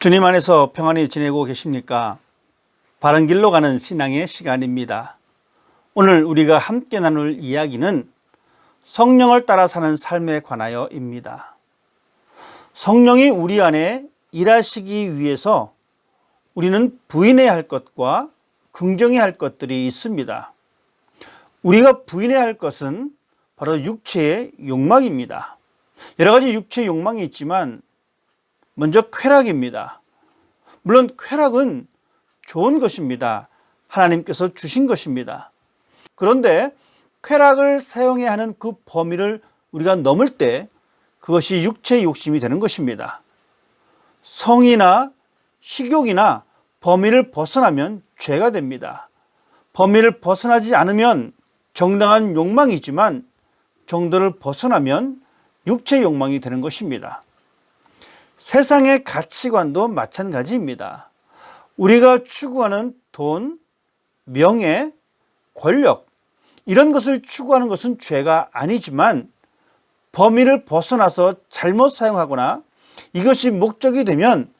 주님 안에서 평안히 지내고 계십니까? 바른 길로 가는 신앙의 시간입니다. 오늘 우리가 함께 나눌 이야기는 성령을 따라 사는 삶에 관하여입니다. 성령이 우리 안에 일하시기 위해서 우리는 부인해야 할 것과 긍정해야 할 것들이 있습니다. 우리가 부인해야 할 것은 바로 육체의 욕망입니다. 여러 가지 육체의 욕망이 있지만 먼저 쾌락입니다. 물론 쾌락은 좋은 것입니다. 하나님께서 주신 것입니다. 그런데 쾌락을 사용해야 하는 그 범위를 우리가 넘을 때 그것이 육체의 욕심이 되는 것입니다. 성이나 식욕이나 범위를 벗어나면 죄가 됩니다. 범위를 벗어나지 않으면 정당한 욕망이지만 정도를 벗어나면 육체 욕망이 되는 것입니다. 세상의 가치관도 마찬가지입니다. 우리가 추구하는 돈, 명예, 권력, 이런 것을 추구하는 것은 죄가 아니지만 범위를 벗어나서 잘못 사용하거나 이것이 목적이 되면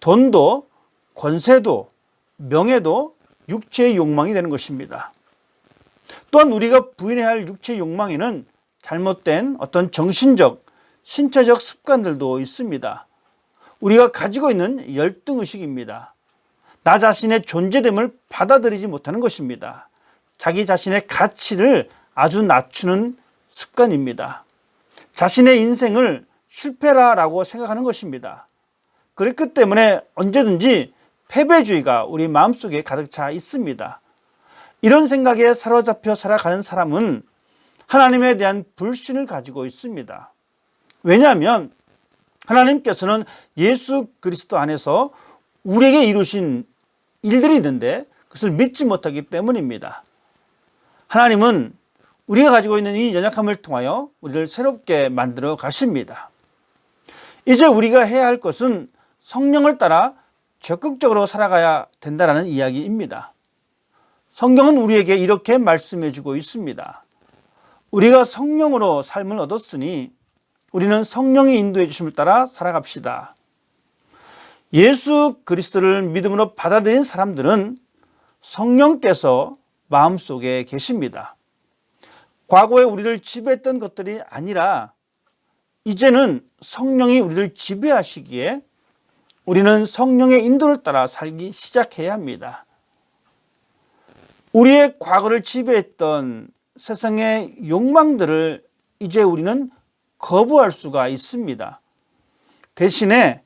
돈도 권세도 명예도 육체의 욕망이 되는 것입니다. 또한 우리가 부인해야 할 육체의 욕망에는 잘못된 어떤 정신적, 신체적 습관들도 있습니다. 우리가 가지고 있는 열등의식입니다. 나 자신의 존재됨을 받아들이지 못하는 것입니다. 자기 자신의 가치를 아주 낮추는 습관입니다. 자신의 인생을 실패라라고 생각하는 것입니다. 그렇기 때문에 언제든지 패배주의가 우리 마음속에 가득 차 있습니다. 이런 생각에 사로잡혀 살아가는 사람은 하나님에 대한 불신을 가지고 있습니다. 왜냐하면 하나님께서는 예수 그리스도 안에서 우리에게 이루신 일들이 있는데 그것을 믿지 못하기 때문입니다. 하나님은 우리가 가지고 있는 이 연약함을 통하여 우리를 새롭게 만들어 가십니다. 이제 우리가 해야 할 것은 성령을 따라 적극적으로 살아가야 된다는 이야기입니다. 성경은 우리에게 이렇게 말씀해 주고 있습니다. 우리가 성령으로 삶을 얻었으니 우리는 성령의 인도해 주심을 따라 살아갑시다. 예수 그리스도를 믿음으로 받아들인 사람들은 성령께서 마음속에 계십니다. 과거에 우리를 지배했던 것들이 아니라 이제는 성령이 우리를 지배하시기에 우리는 성령의 인도를 따라 살기 시작해야 합니다. 우리의 과거를 지배했던 세상의 욕망들을 이제 우리는 거부할 수가 있습니다. 대신에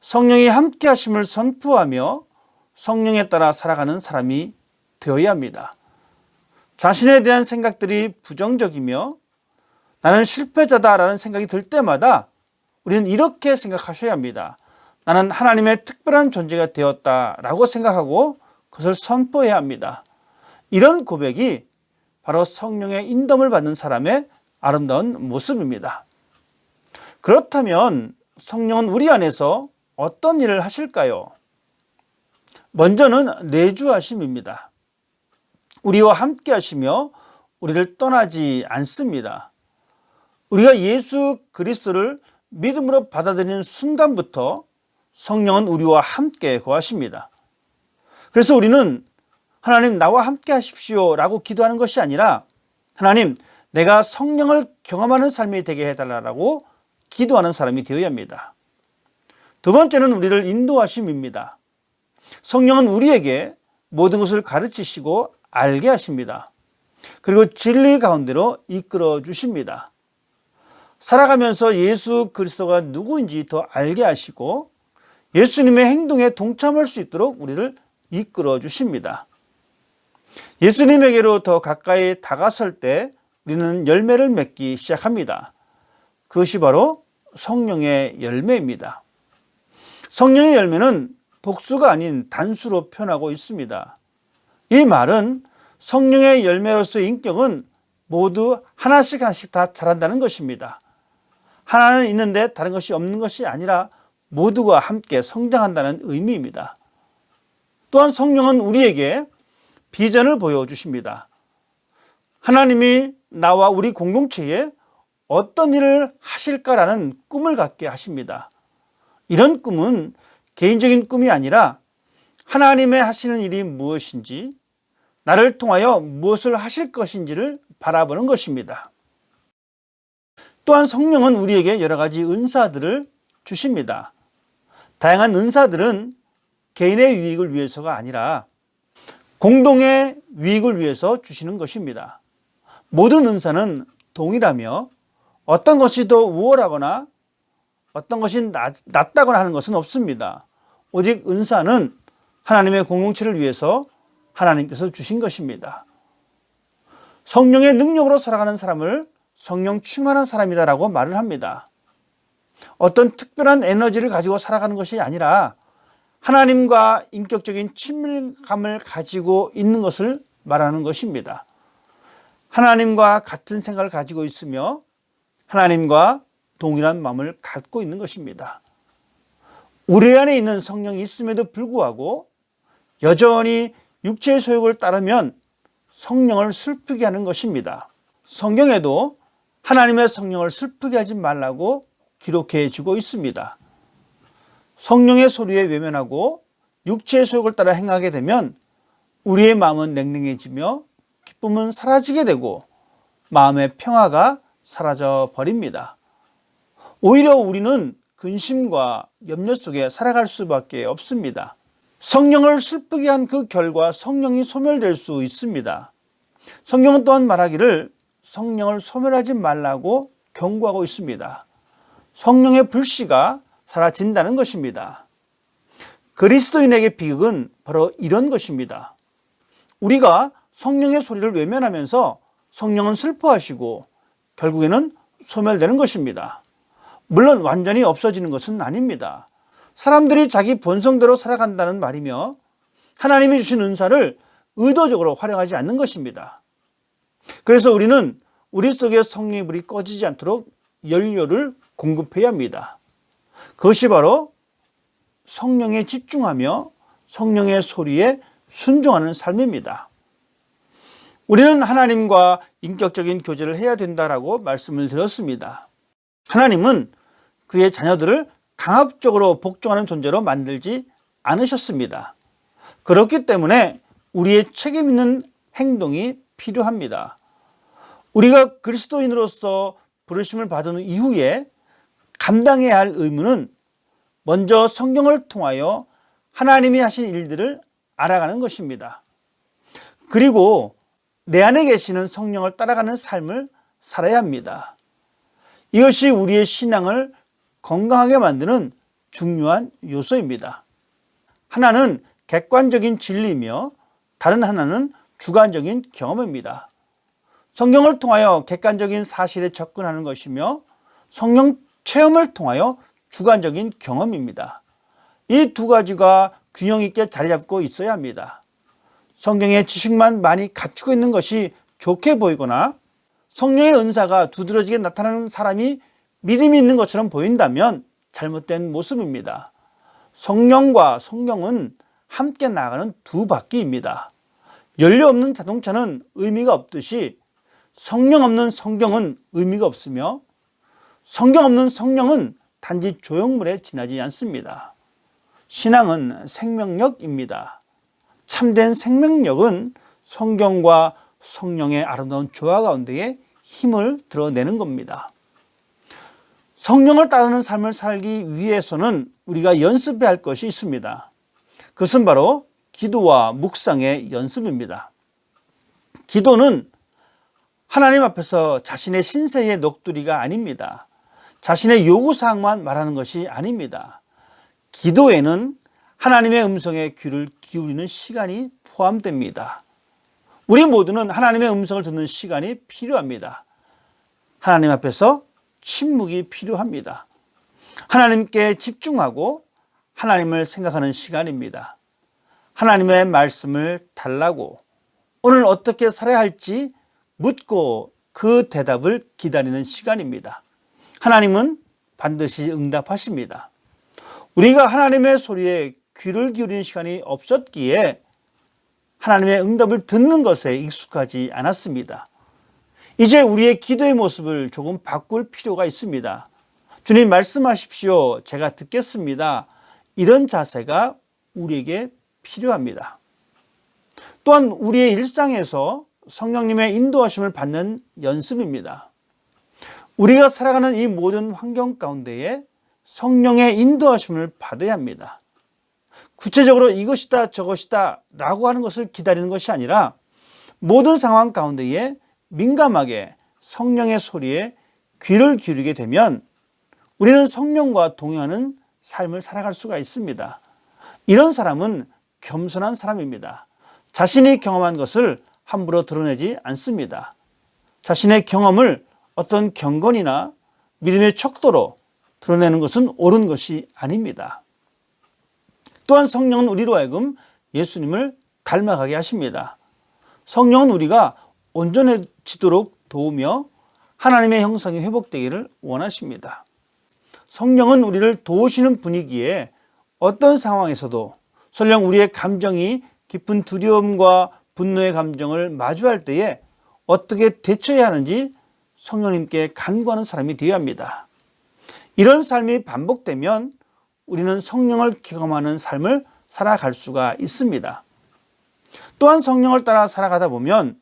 성령이 함께 하심을 선포하며 성령에 따라 살아가는 사람이 되어야 합니다. 자신에 대한 생각들이 부정적이며 나는 실패자다라는 생각이 들 때마다 우리는 이렇게 생각하셔야 합니다. 나는 하나님의 특별한 존재가 되었다라고 생각하고 그것을 선포해야 합니다. 이런 고백이 바로 성령의 인dom을 받는 사람의 아름다운 모습입니다. 그렇다면 성령은 우리 안에서 어떤 일을 하실까요? 먼저는 내주하심입니다. 우리와 함께 하시며 우리를 떠나지 않습니다. 우리가 예수 그리스도를 믿음으로 받아들이는 순간부터 성령은 우리와 함께 거하십니다. 그래서 우리는 하나님 나와 함께 하십시오 라고 기도하는 것이 아니라 하나님 내가 성령을 경험하는 삶이 되게 해달라고 기도하는 사람이 되어야 합니다. 두 번째는 우리를 인도하심입니다. 성령은 우리에게 모든 것을 가르치시고 알게 하십니다. 그리고 진리 가운데로 이끌어 주십니다. 살아가면서 예수 그리스도가 누구인지 더 알게 하시고 예수님의 행동에 동참할 수 있도록 우리를 이끌어 주십니다. 예수님에게로 더 가까이 다가설 때 우리는 열매를 맺기 시작합니다. 그것이 바로 성령의 열매입니다. 성령의 열매는 복수가 아닌 단수로 표현하고 있습니다. 이 말은 성령의 열매로서의 인격은 모두 하나씩 하나씩 다 자란다는 것입니다. 하나는 있는데 다른 것이 없는 것이 아니라 모두가 함께 성장한다는 의미입니다. 또한 성령은 우리에게 비전을 보여주십니다. 하나님이 나와 우리 공동체에 어떤 일을 하실까라는 꿈을 갖게 하십니다. 이런 꿈은 개인적인 꿈이 아니라 하나님의 하시는 일이 무엇인지 나를 통하여 무엇을 하실 것인지를 바라보는 것입니다. 또한 성령은 우리에게 여러 가지 은사들을 주십니다. 다양한 은사들은 개인의 유익을 위해서가 아니라 공동의 유익을 위해서 주시는 것입니다. 모든 은사는 동일하며 어떤 것이 더 우월하거나 어떤 것이 낮, 다거나 하는 것은 없습니다. 오직 은사는 하나님의 공동체를 위해서 하나님께서 주신 것입니다. 성령의 능력으로 살아가는 사람을 성령 충만한 사람이다라고 말을 합니다. 어떤 특별한 에너지를 가지고 살아가는 것이 아니라 하나님과 인격적인 친밀감을 가지고 있는 것을 말하는 것입니다. 하나님과 같은 생각을 가지고 있으며 하나님과 동일한 마음을 갖고 있는 것입니다. 우리 안에 있는 성령이 있음에도 불구하고 여전히 육체의 소욕을 따르면 성령을 슬프게 하는 것입니다. 성경에도 하나님의 성령을 슬프게 하지 말라고 기록해 주고 있습니다. 성령의 소리에 외면하고 육체의 소욕을 따라 행하게 되면 우리의 마음은 냉랭해지며 기쁨은 사라지게 되고 마음의 평화가 사라져 버립니다. 오히려 우리는 근심과 염려 속에 살아갈 수밖에 없습니다. 성령을 슬프게 한 그 결과 성령이 소멸될 수 있습니다. 성경은 또한 말하기를 성령을 소멸하지 말라고 경고하고 있습니다. 성령의 불씨가 사라진다는 것입니다. 그리스도인에게 비극은 바로 이런 것입니다. 우리가 성령의 소리를 외면하면서 성령은 슬퍼하시고 결국에는 소멸되는 것입니다. 물론 완전히 없어지는 것은 아닙니다. 사람들이 자기 본성대로 살아간다는 말이며 하나님이 주신 은사를 의도적으로 활용하지 않는 것입니다. 그래서 우리는 우리 속에 성령의 불이 꺼지지 않도록 연료를 공급해야 합니다. 그것이 바로 성령에 집중하며 성령의 소리에 순종하는 삶입니다. 우리는 하나님과 인격적인 교제를 해야 된다라고 말씀을 드렸습니다. 하나님은 그의 자녀들을 강압적으로 복종하는 존재로 만들지 않으셨습니다. 그렇기 때문에 우리의 책임 있는 행동이 필요합니다. 우리가 그리스도인으로서 부르심을 받은 이후에 감당해야 할 의무는 먼저 성경을 통하여 하나님이 하신 일들을 알아가는 것입니다. 그리고 내 안에 계시는 성령을 따라가는 삶을 살아야 합니다. 이것이 우리의 신앙을 건강하게 만드는 중요한 요소입니다. 하나는 객관적인 진리이며 다른 하나는 주관적인 경험입니다. 성경을 통하여 객관적인 사실에 접근하는 것이며 성령 체험을 통하여 주관적인 경험입니다. 이 두 가지가 균형 있게 자리 잡고 있어야 합니다. 성경의 지식만 많이 갖추고 있는 것이 좋게 보이거나 성령의 은사가 두드러지게 나타나는 사람이 믿음이 있는 것처럼 보인다면 잘못된 모습입니다. 성령과 성경은 함께 나가는 두 바퀴입니다. 연료 없는 자동차는 의미가 없듯이 성령 없는 성경은 의미가 없으며 성경 없는 성령은 단지 조형물에 지나지 않습니다. 신앙은 생명력입니다. 참된 생명력은 성경과 성령의 아름다운 조화 가운데에 힘을 드러내는 겁니다. 성령을 따르는 삶을 살기 위해서는 우리가 연습해야 할 것이 있습니다. 그것은 바로 기도와 묵상의 연습입니다. 기도는 하나님 앞에서 자신의 신세의 녹두리가 아닙니다. 자신의 요구사항만 말하는 것이 아닙니다. 기도에는 하나님의 음성에 귀를 기울이는 시간이 포함됩니다. 우리 모두는 하나님의 음성을 듣는 시간이 필요합니다. 하나님 앞에서 침묵이 필요합니다. 하나님께 집중하고 하나님을 생각하는 시간입니다. 하나님의 말씀을 달라고 오늘 어떻게 살아야 할지 묻고 그 대답을 기다리는 시간입니다. 하나님은 반드시 응답하십니다. 우리가 하나님의 소리에 귀를 기울이는 시간이 없었기에 하나님의 응답을 듣는 것에 익숙하지 않았습니다. 이제 우리의 기도의 모습을 조금 바꿀 필요가 있습니다. 주님 말씀하십시오. 제가 듣겠습니다. 이런 자세가 우리에게 필요합니다. 또한 우리의 일상에서 성령님의 인도하심을 받는 연습입니다. 우리가 살아가는 이 모든 환경 가운데에 성령의 인도하심을 받아야 합니다. 구체적으로 이것이다 저것이다 라고 하는 것을 기다리는 것이 아니라 모든 상황 가운데에 민감하게 성령의 소리에 귀를 기울이게 되면 우리는 성령과 동행하는 삶을 살아갈 수가 있습니다. 이런 사람은 겸손한 사람입니다. 자신이 경험한 것을 함부로 드러내지 않습니다. 자신의 경험을 어떤 경건이나 믿음의 척도로 드러내는 것은 옳은 것이 아닙니다. 또한 성령은 우리로 하여금 예수님을 닮아가게 하십니다. 성령은 우리가 온전해지도록 도우며 하나님의 형상이 회복되기를 원하십니다. 성령은 우리를 도우시는 분위기에 어떤 상황에서도 설령 우리의 감정이 깊은 두려움과 분노의 감정을 마주할 때에 어떻게 대처해야 하는지 성령님께 간구하는 사람이 되어야 합니다. 이런 삶이 반복되면 우리는 성령을 경험하는 삶을 살아갈 수가 있습니다. 또한 성령을 따라 살아가다 보면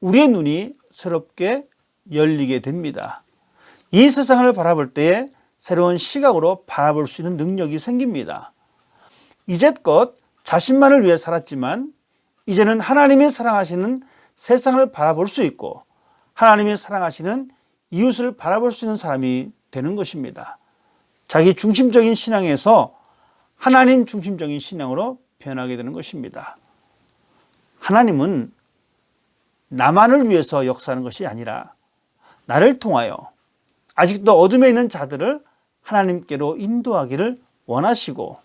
우리의 눈이 새롭게 열리게 됩니다. 이 세상을 바라볼 때에 새로운 시각으로 바라볼 수 있는 능력이 생깁니다. 이제껏 자신만을 위해 살았지만 이제는 하나님이 사랑하시는 세상을 바라볼 수 있고 하나님이 사랑하시는 이웃을 바라볼 수 있는 사람이 되는 것입니다. 자기 중심적인 신앙에서 하나님 중심적인 신앙으로 변하게 되는 것입니다. 하나님은 나만을 위해서 역사하는 것이 아니라 나를 통하여 아직도 어둠에 있는 자들을 하나님께로 인도하기를 원하시고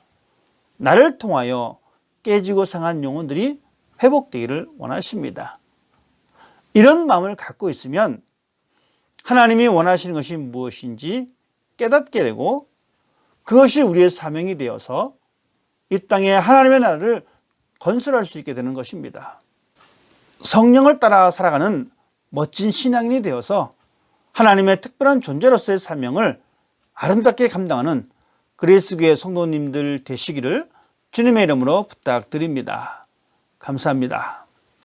나를 통하여 깨지고 상한 영혼들이 회복되기를 원하십니다. 이런 마음을 갖고 있으면 하나님이 원하시는 것이 무엇인지 깨닫게 되고 그것이 우리의 사명이 되어서 이 땅에 하나님의 나라를 건설할 수 있게 되는 것입니다. 성령을 따라 살아가는 멋진 신앙인이 되어서 하나님의 특별한 존재로서의 사명을 아름답게 감당하는 그리스교의 성도님들 되시기를 주님의 이름으로 부탁드립니다. 감사합니다.